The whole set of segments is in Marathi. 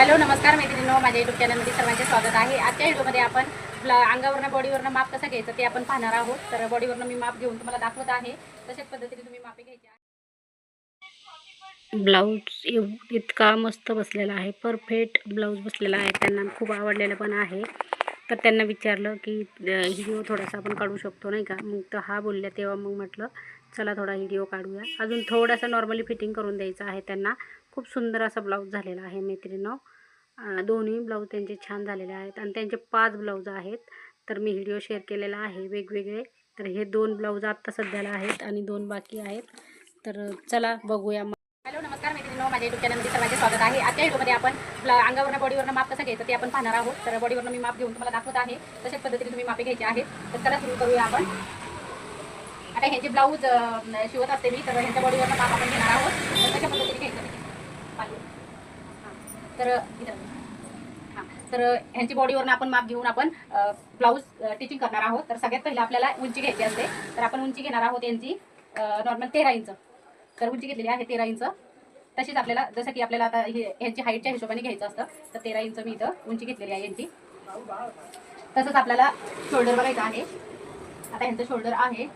हॅलो नमस्कार मैत्रिणींनो. माझ्या युट्यूब चॅनलमध्ये सर्वांचे स्वागत आहे. आजच्या व्हिडिओमध्ये आपण अंगावरनं बॉडीवरनं माप कसं घ्यायचं ते आपण पाहणार आहोत. तर बॉडीवरनं मी माप घेऊन तुम्हाला दाखवत आहे. तशाच पद्धतीने तुम्ही मापे घ्यायचे ब्लाऊज इतका मस्त बसलेला आहे. परफेक्ट ब्लाऊज बसलेला आहे. त्यांना खूप आवडलेलं पण आहे. तर त्यांना विचारलं की व्हिडिओ थोडासा आपण काढू शकतो नाही का? मग तर हा बोलल्या तेव्हा मग म्हटलं चला थोडा व्हिडिओ काढूया. अजून थोडासा नॉर्मली फिटिंग करून द्यायचं आहे त्यांना. खूप सुंदर असा ब्लाऊज झालेला आहे मैत्रिणीनं. दोन्ही ब्लाऊज त्यांचे छान झालेले आहेत आणि त्यांचे पाच ब्लाऊज आहेत. तर मी व्हिडिओ शेअर केलेला आहे वेगवेगळे. तर हे दोन ब्लाऊज आत्ता सध्याला आहेत आणि दोन बाकी आहेत. तर चला बघूया. हॅलो नमस्कार मैत्रिणीनो. माझ्या युट्यूब चॅनलमध्ये सर्वांचे स्वागत आहे. आजच्या व्हिडिओमध्ये आपण अंगावरनं बॉडीवरनं माप कसं घ्यायचं ते आपण पाहणार आहोत. तर बॉडीवरनं मी माप घेऊन तुम्हाला दाखवत आहे. तशाच पद्धतीने तुम्ही मापे घ्यायचे आहेत. तर चला सुरू करूया आपण. आता ह्यांचे ब्लाऊज शिवत असते मी तर ह्यांच्या बॉडीवरनं माप आपण घेणार आहोत. तर पद्धतीने घ्यायचं? तर हां तर ह्यांची बॉडीवरनं आपण माप घेऊन आपण ब्लाऊज टिचिंग करणार आहोत. तर सगळ्यात पहिलं आपल्याला उंची घ्यायची असते. तर आपण उंची घेणार आहोत यांची नॉर्मल तेरा इंच. तर उंची घेतलेली आहे तेरा इंच. तशीच आपल्याला जसं की आपल्याला आता हे ह्यांची हाईटच्या हिशोबाने घ्यायचं असतं तर तेरा इंच मी इथं उंची घेतलेली आहे यांची. तसंच आपल्याला शोल्डर बघायचं आहे. आता ह्यांचं शोल्डर आहे.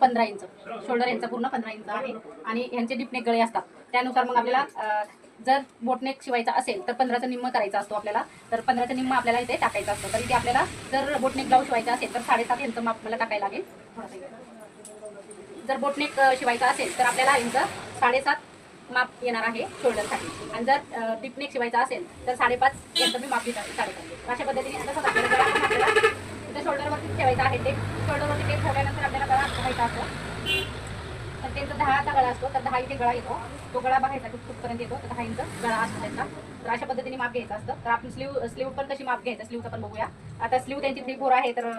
पंधरा इंच. शोल्डर यांचा पूर्ण पंधरा इंच आहे. आणि ह्यांचे डिपनेक गळे असतात. त्यानुसार मग आपल्याला जर बोटनेक शिवायचा असेल तर पंधराचं निम्म करायचा असतो आपल्याला. तर पंधराचं निम्म आपल्याला इथे टाकायचं असतं. तर इथे आपल्याला जर बोटनेक ब्लाऊज शिवायचा असेल तर साडेसात यांचं माप मला टाकायला लागेल. जर बोटनेक शिवायचा असेल तर आपल्याला यांचं साडेसात माप येणार आहे शोल्डरसाठी आणि जर डिपनेक शिवायचा असेल तर साडेपाच यांचं मी माप घेत आहे साडेपाच. अशा पद्धतीने तसंच ठेवायचं शोल्डरवरती आहे ते. शोल्डरवरती ते ठेवल्यानंतर आपल्याला गळा बघायचा असतो. तर त्यांचा दहाचा गळा असतो तर दहा इथे गळा येतो. तो गळा बघायचा की कुठपर्यंत येतो तर दहा इंच गळा असतो त्यांचा. तर अशा पद्धतीने माप घ्यायचं असतं. तर आपण स्लीव स्लीव पण कशी माप घ्यायचं स्लीवचं पण बघूया. आता स्लीव त्यांची थ्री फोर आहे तर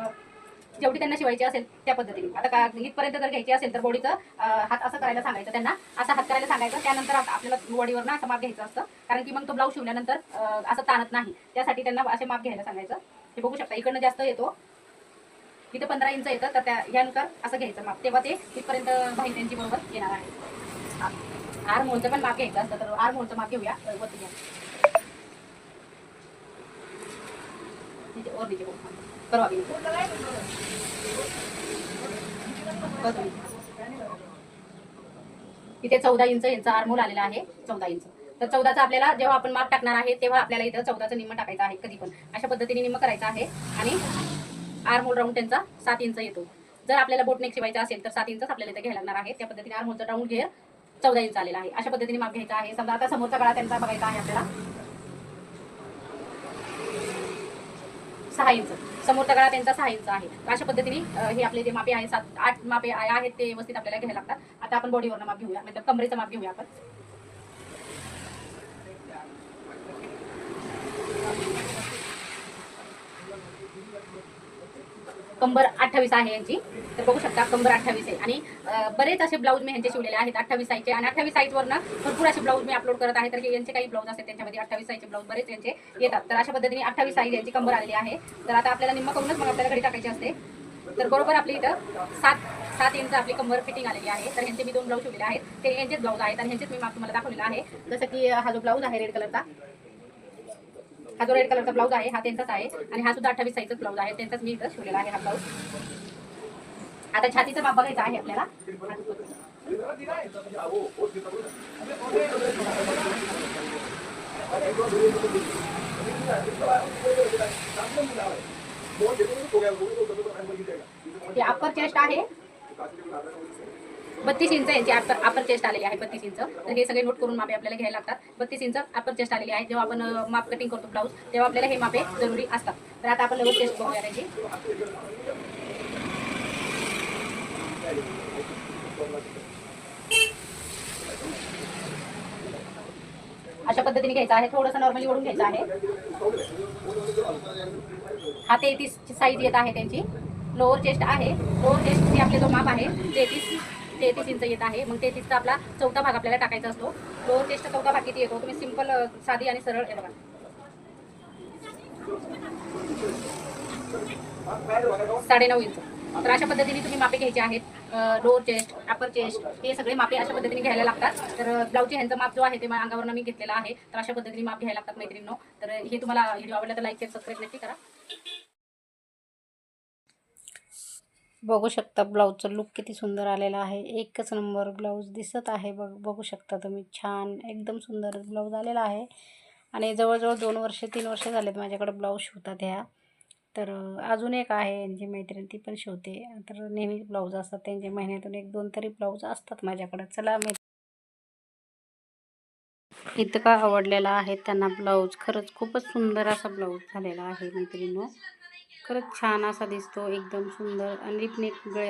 जेवढी त्यांना शिवायची असेल त्या पद्धतीने. आता का इथपर्यंत जर घ्यायची असेल तर बॉडीचं हात असं करायला सांगायचं त्यांना. असा हात करायला सांगायचं. त्यानंतर आपल्याला आपल्याला बॉडीवरनं असं माप घ्यायचं असतं. कारण की मग तो ब्लाऊज शिवल्यानंतर असं ताणत नाही. त्यासाठी त्यांना असे माप घ्यायला सांगायचं. हे बघू शकता इकडनं जास्त येतो. इथं पंधरा इंच येतं तर त्या ह्यानुसार असं घ्यायचं माप. तेव्हा ते तिथपर्यंत भाई त्यांची बरोबर येणार आहे. आर मोलचं पण माप घ्यायचं असतं तर आर मोलचं माप घेऊया. वरती घ्या. नीचे इथे चौदा इंच यांचा आरमोल आलेला आहे चौदा इंच. तर चौदाचा आपल्याला जेव्हा आपण माप टाकणार आहे तेव्हा आपल्याला इथं चौदाचं निम्म टाकायचं आहे कधी पण. अशा पद्धतीने निम्म करायचं आहे. आणि आरमोल राऊंड त्यांचा सात इंच येतो. जर आपल्याला बोटनेक शिवायचा असेल तर सात इंचच आपल्याला इथे घ्यायला लागणार आहे. त्या पद्धतीने आरमोलचा राऊंड घेर चौदा इंच आलेला आहे. अशा पद्धतीने माप घ्यायचा आहे. समजा आता समोरचा गळा त्यांचा बघायचा आहे आपल्याला. सहा इंच समोरचा गळा त्यांचा सहा इंच आहे. अशा पद्धतीने हे आपले जे मापे आहे सात आठ मापे आहेत ते व्यवस्थित आपल्याला घ्यायला लागतात. आता आपण बॉडीवरनं माप घेऊया. म्हणजे कमरेचं माप घेऊया आपण. कंबर अठ्ठावीस आहे यांची. तर बघू शकता कंबर अठ्ठावीस आहे. आणि बरेच असे ब्लाऊज मी यांचे शिवलेले आहेत अठ्ठावीस साईजचे. आणि अठ्ठावीस साईजवरनं भरपूर असे ब्लाऊज मी अपलोड करत आहे. तर हे यांचे काही ब्लाऊज असतात त्यांच्यामध्ये. अठ्ठावीस साईजचे ब्लाऊज बरेच यांचे येतात. तर अशा पद्धतीने अठ्ठावीस साईज यांची कंबर आलेली आहे. तर आता आपल्याला निम्म करूनच मग आपल्याला घडी टाकायची असते. तर बरोबर आपली इथं सात सात इंच आपली कंबर फिटिंग आलेली आहे. तर ह्यांचे मी दोन ब्लाऊज शिवलेले आहेत. ते यांचेच ब्लाऊज आहेत आणि ह्यांचेच मी तुम्हाला दाखवलेला आहे. जसं की हा जो ब्लाऊज आहे रेड कलरचा हा जो रेड कलरचा ब्लाऊज आहे हा त्यांचाच आहे आणि हा सुद्धा अठ्ठावीस साईजचा ब्लाऊज आहे त्यांचाच मी इथं शिवलेला आहे हा ब्लाऊज आता छातीचं माप बघायचं आहे आपल्याला. अप्पर चेस्ट आहे. बत्तीस इंच यांची अप्पर अपर चेस्ट आलेली आहे बत्तीस इंच. तर हे सगळे नोट करून मापे आपल्याला घ्यायला लागतात. बत्तीस इंच अपर चेस्ट आलेली आहे. जेव्हा आपण माप कटिंग करतो ब्लाऊज तेव्हा आपल्याला हे मापे जरुरी असतात. तर आता आपण लवकर चेस्ट बघूया त्याची अशा पद्धतीने घ्यायचं आहे. थोडंसं नॉर्मली ओढून घ्यायचं आहे. हा तेहतीस साईज येत आहे त्यांची. लोअर चेस्ट आहे. लोअर चेस्टची आपले जो माप आहे तेहतीस तेहतीस इंच येत आहे. मग तेहतीसचा आपला चौथा भाग आपल्याला टाकायचा असतो. लोअर चेस्टचा चौथा भाग किती येतो? तुम्ही सिंपल साधी आणि सरळ हे बघा. साडेनऊ इंच. तर अशा पद्धतीने तुम्ही मापे घ्यायचे आहेत. लोअर चेस्ट अपर चेस्ट हे सगळे मापे अशा पद्धतीने घ्यायला लागतात. तर ब्लाऊजचे ह्यांचं माप जो आहे ते अंगावरनं मी घेतलेला आहे. तर अशा पद्धतीने माप घ्यायला लागतात मैत्रिणींनो. तर हे तुम्हाला व्हिडिओ आवडला तर लाईक सबस्क्राईब नक्की करा. बघू शकता ब्लाऊजचं लुक किती सुंदर आलेला आहे. एकच नंबर ब्लाऊज दिसत आहे. बघ बघू शकता तुम्ही. छान एकदम सुंदर ब्लाऊज आलेला आहे. आणि जवळजवळ दोन वर्ष तीन वर्ष झालेत माझ्याकडे ब्लाऊज शिवतात ह्या. तर अजून एक आहे यांची मैत्रीण ती पण शिवते. तर नेहमी ब्लाऊज असतात त्यांच्या महिन्यातून एक दोन तरी ब्लाऊज असतात माझ्याकडं. चला मी इतका आवडलेला आहे त्यांना ब्लाऊज. खरंच खूपच सुंदर असा ब्लाऊज झालेला आहे मैत्रिणीनो. खरंच छान असा दिसतो एकदम सुंदर आणि नेक गळ्या